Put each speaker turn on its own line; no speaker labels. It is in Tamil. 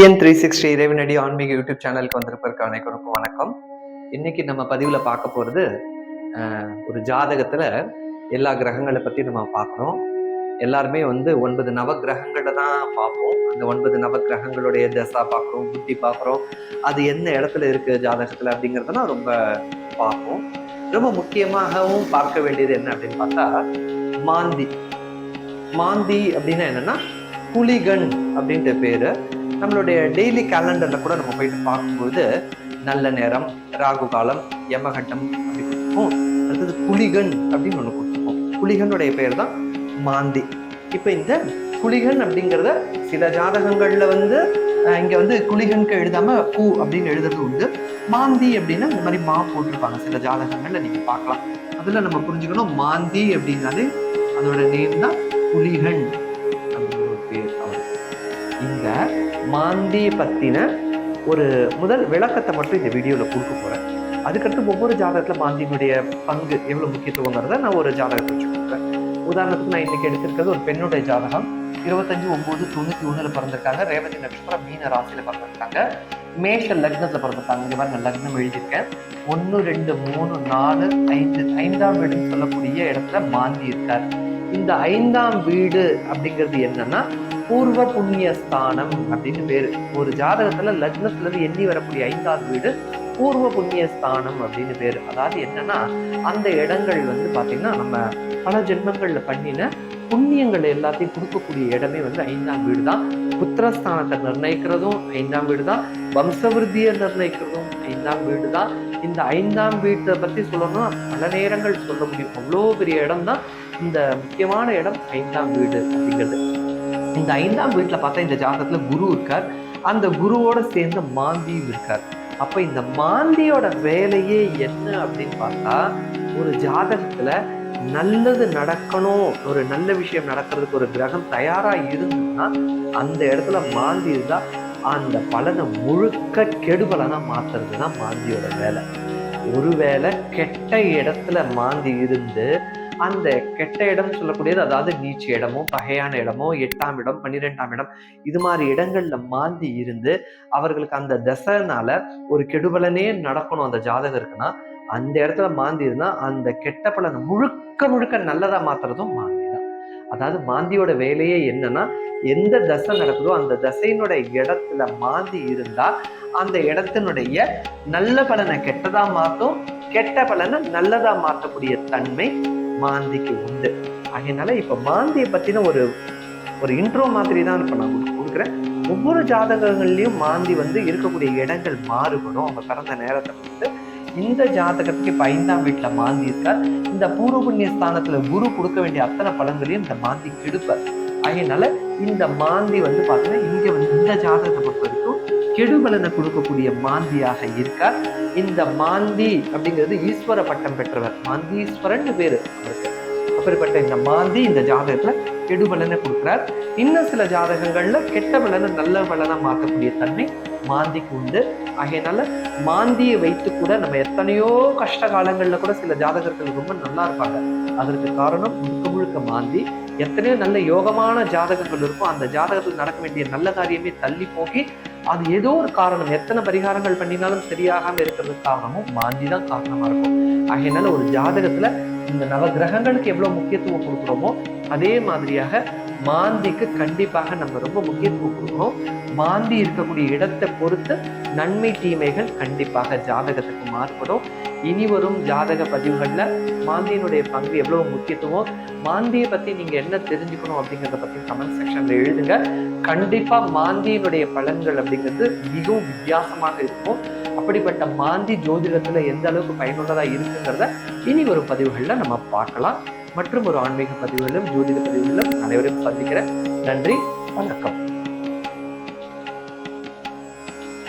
டிஎன் த்ரீ சிக்ஸ்டி இறைவனடி ஆன்மீக யூடியூப் சேனலுக்கு வந்திருப்பதற்கு அனைவருக்கும் வணக்கம். இன்னைக்கு நம்ம பதிவில் பார்க்க போகிறது ஒரு ஜாதகத்தில் எல்லா கிரகங்களை பற்றி நம்ம பார்க்குறோம் எல்லாருமே வந்து ஒன்பது நவ கிரகங்களை தான் பார்ப்போம். அந்த ஒன்பது நவ கிரகங்களுடைய தசா பார்க்குறோம் புத்தி பார்க்குறோம். அது எந்த இடத்துல இருக்குது ஜாதகத்தில் அப்படிங்கிறதெல்லாம் ரொம்ப பார்ப்போம். ரொம்ப முக்கியமாகவும் பார்க்க வேண்டியது என்ன அப்படின்னு பார்த்தா மாந்தி. மாந்தி அப்படின்னா என்னென்னா புலிகன் அப்படின்ற பேர். நம்மளுடைய டெய்லி கேலண்டர்ல கூட நம்ம போயிட்டு பார்க்கும்போது நல்ல நேரம் ராகு காலம் யமகண்டம் அப்படி கொடுத்துருக்கோம் அடுத்தது புலிகன் அப்படின்னு ஒன்று கொடுத்துருக்கோம் புலிகனுடைய பெயர் தான் மாந்தி. இப்போ இந்த குளிகன் அப்படிங்கிறத சில ஜாதகங்களில் வந்து இங்கே வந்து குளிகனுக்கு எழுதாமல் பூ அப்படின்னு எழுதுறது உண்டு. மாந்தி அப்படின்னா இந்த மாதிரி மா போட்டிருப்பாங்க. சில ஜாதகங்களில் நீங்கள் பார்க்கலாம். அதில் நம்ம புரிஞ்சுக்கணும் மாந்தி அப்படின்னாலே அதோட நேம் தான் புலிகன் அப்படின்னு ஒரு பேர். அவர் இந்த மாந்தி பத்தின ஒரு முதல் விளக்கத்தை மட்டும் இந்த வீடியோவில் கொடுக்க போறேன். அதுக்கடுத்து ஒவ்வொரு ஜாதகத்தில் மாந்தியினுடைய பங்கு எவ்வளோ முக்கியத்துவங்கிறத நான் ஒரு ஜாதகத்தை வச்சு கொடுக்குறேன் உதாரணத்துக்கு நான் இன்றைக்கி எடுத்திருக்கிறது ஒரு பெண்ணுடைய ஜாதகம். இருபத்தஞ்சு ஒம்பது தொண்ணூத்தி ஒண்ணுல பிறந்திருக்காங்க. ரேவதி நட்சத்திரம் மீன ராசியில் பிறந்திருக்காங்க. மேஷ லக்னத்தில் பிறந்திருக்காங்க. மாதிரி நான் லக்னம் எழுதியிருக்கேன். ஒன்று ரெண்டு மூணு நாலு ஐந்து ஐந்தாம் வீடுன்னு சொல்லக்கூடிய இடத்துல மாந்தி இருக்கார். இந்த ஐந்தாம் வீடு அப்படிங்கிறது என்னன்னா பூர்வ புண்ணியஸ்தானம் அப்படின்னு பேரு. ஒரு ஜாதகத்துல லக்னத்துல இருந்து எண்ணி வரக்கூடிய ஐந்தாவது வீடு பூர்வ புண்ணியஸ்தானம் அப்படின்னு பேரு. அதாவது என்னன்னா அந்த இடங்கள் வந்து பாத்தீங்கன்னா நம்ம பல ஜென்மங்களில் பண்ணின புண்ணியங்கள் எல்லாத்தையும் கொடுக்கக்கூடிய இடமே வந்து ஐந்தாம் வீடு தான் புத்திரஸ்தானத்தை நிர்ணயிக்கிறதும் ஐந்தாம் வீடு தான் வம்சவிருத்தியை நிர்ணயிக்கிறதும் ஐந்தாம் வீடு தான் இந்த ஐந்தாம் வீட்டை பற்றி சொல்லணும்னா பல நேரங்கள் சொல்ல முடியும். அவ்வளோ பெரிய இடம் தான் இந்த முக்கியமான இடம் ஐந்தாம் வீடு அப்படிங்கிறது. இந்த ஐந்தாம் வீட்டில் பார்த்தா இந்த ஜாதகத்தில் குரு இருக்கார். அந்த குருவோட சேர்ந்து மாந்தியும் இருக்கார். அப்போ இந்த மாந்தியோட வேலையே என்ன அப்படின்னு பார்த்தா ஒரு ஜாதகத்தில் நல்லது நடக்கணும் ஒரு நல்ல விஷயம் நடக்கிறதுக்கு ஒரு கிரகம் தயாராக இருந்ததுன்னா அந்த இடத்துல மாந்தி இருந்தால் அந்த பலனை முழுக்க கெடுபலனாக மாற்றுறது தான் மாந்தியோட வேலை. ஒருவேளை கெட்ட இடத்துல மாந்தி இருந்து அந்த கெட்ட இடம் சொல்லக்கூடியது அதாவது நீச்ச இடமோ பகையான இடமோ எட்டாம் இடம் பன்னிரெண்டாம் இடம் இது மாதிரி இடங்கள்ல மாந்தி இருந்து அவர்களுக்கு அந்த தசைனால ஒரு கெடுபலனே நடக்கணும் அந்த ஜாதகம் இருக்குன்னா அந்த இடத்துல மாந்தி இருந்தா அந்த கெட்ட பலனை முழுக்க முழுக்க நல்லதா மாத்துறதும் மாந்தி தான். அதாவது மாந்தியோட வேலையே என்னன்னா எந்த தசை நடக்குதோ அந்த தசையினுடைய இடத்துல மாந்தி இருந்தா அந்த இடத்தினுடைய நல்ல பலனை கெட்டதா மாத்தும் கெட்ட பலனை நல்லதா மாற்றக்கூடிய தன்மை மாந்திக்கு உண்டு. அதனால இப்ப மாந்தியை பத்தின ஒரு ஒரு இன்ட்ரோ மாதிரி தான் இப்ப நான் கொடுக்குறேன். ஒவ்வொரு ஜாதகங்கள்லயும் மாந்தி வந்து இருக்கக்கூடிய இடங்கள் மாறுபடும். அவங்க பிறந்த நேரத்தை வந்து இந்த ஜாதகத்துக்கு இப்ப ஐந்தாம் வீட்டுல மாந்தி இருக்கார். இந்த பூர்வ புண்ணிய ஸ்தானத்துல குரு கொடுக்க வேண்டிய அத்தனை பலன்களையும் இந்த மாந்தி கெடுப்பார். அதனால இந்த மாந்தி வந்து பாத்தீங்கன்னா இங்க வந்து இந்த ஜாதகத்தை பொறுத்த வரைக்கும் கெடுபலனை கொடுக்கக்கூடிய மாந்தியாக இருக்கார். இந்த மாந்தி அப்படிங்கிறது ஈஸ்வர பட்டம் பெற்றவர். மாந்தீஸ்வரன் பேரு அவருக்கு. அப்படிப்பட்ட இந்த மாந்தி இந்த ஜாதகத்துல கெடுபலனை கொடுக்குறார். இன்னும் சில ஜாதகங்கள்ல கெட்ட பலனை நல்ல பலனா மாற்றக்கூடிய தன்மை மாந்திக்கு உண்டு. ஆகையனால மாந்தியை வைத்து கூட நம்ம எத்தனையோ கஷ்ட காலங்கள்ல கூட சில ஜாதகர்கள் ரொம்ப நல்லா இருப்பாங்க. அதற்கு காரணம் முழுக்க முழுக்க மாந்தி. எத்தனையோ நல்ல யோகமான ஜாதகங்கள் இருக்கும் அந்த ஜாதகத்தில் நடக்க வேண்டிய நல்ல காரியமே தள்ளி போகி அது ஏதோ ஒரு காரணம் எத்தனை பரிகாரங்கள் பண்ணினாலும் சரியாகாம இருக்கிறதுக்கு காரணமும் மாந்தி தான் காரணமா இருக்கும். ஆகையனால ஒரு ஜாதகத்துல இந்த நவ கிரகங்களுக்கு எவ்வளவு முக்கியத்துவம் கொடுக்குறோமோ அதே மாதிரியாக மாந்திக்கு கண்டிப்பாக நம்ம ரொம்ப முக்கியத்துவம் கொடுக்கணும். மாந்தி இருக்கக்கூடிய இடத்தை பொறுத்து நன்மை தீமைகள் கண்டிப்பாக ஜாதகத்துக்கு மாறுபடும். இனி வரும் ஜாதக பதிவுகளில் மாந்தியினுடைய பங்கு எவ்வளோ முக்கியத்துவம் மாந்தியை பற்றி நீங்கள் என்ன தெரிஞ்சுக்கணும் அப்படிங்கிறத பற்றி கமெண்ட் செக்ஷனில் எழுதுங்க. கண்டிப்பாக மாந்தியினுடைய பலன்கள் அப்படிங்கிறது மிகவும் வித்தியாசமாக இருக்கும். அப்படிப்பட்ட மாந்தி ஜோதிடத்தில் எந்த அளவுக்கு பயனுள்ளதாக இருக்குங்கிறத இனி வரும் பதிவுகளில் நம்ம பார்க்கலாம். மற்றும் ஒரு ஆன்மீக பதிவுகளிலும் ஜோதிட பதிவுகளிலும் அனைவரையும் சந்திக்கிறேன். நன்றி வணக்கம்.